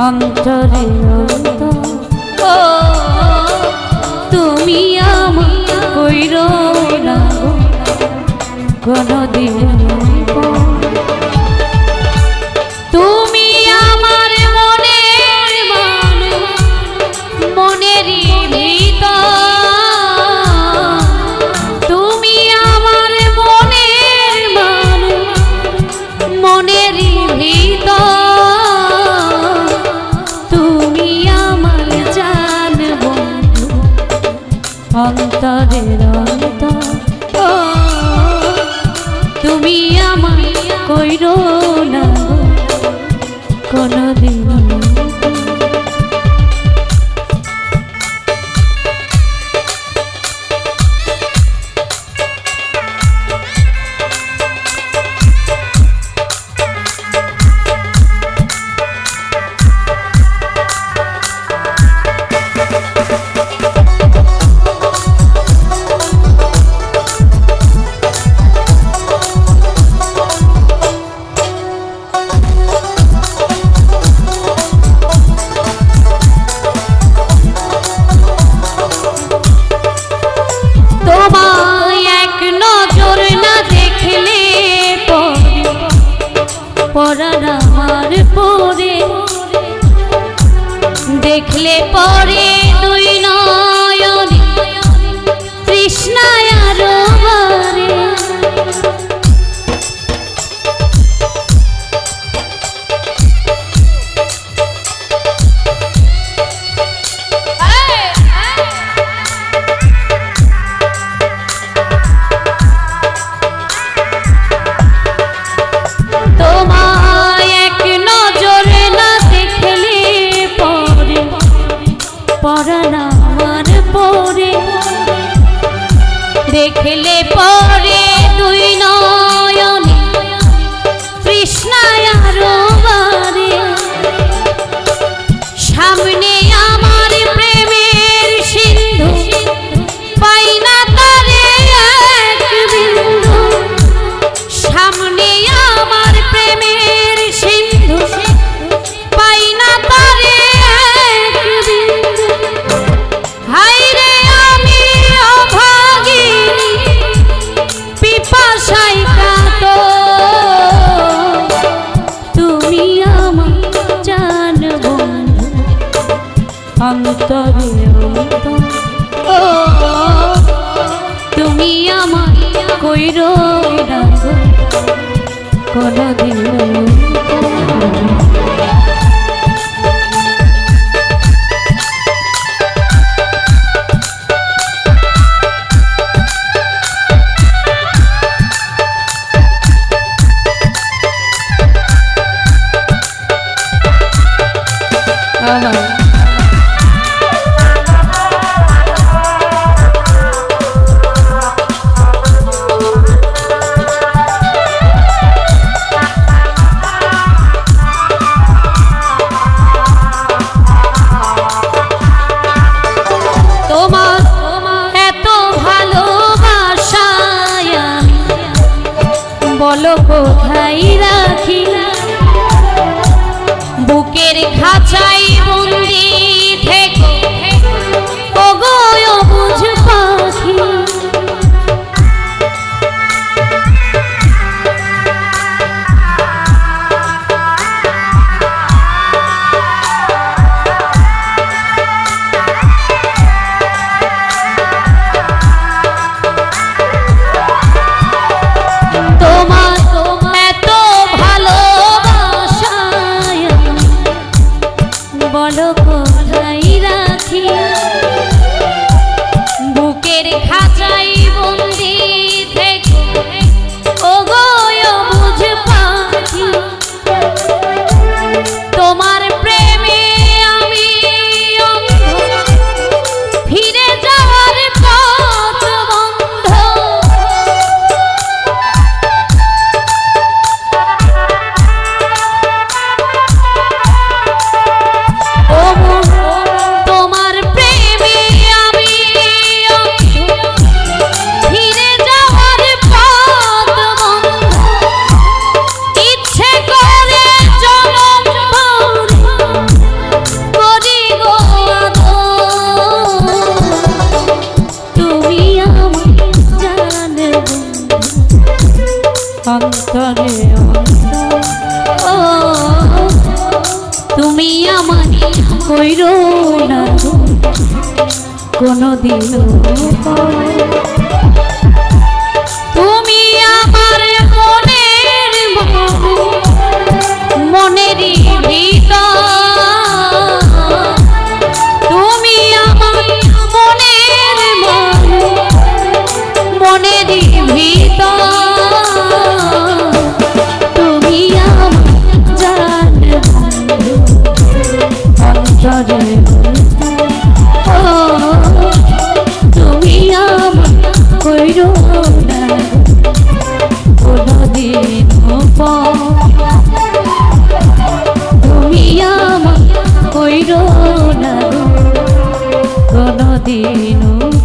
অন্তরে অন্ত তুমি আমার কইর কোনো দিন রে রতা তুমি আমায় কইরো না কোনদিন পরাণ আমার পরে। দেখলে পরে দুই নয়নে কৃষ্ণা খেলে পরে আমার তুমি আমার কইর না কোনোদিন কোনদিন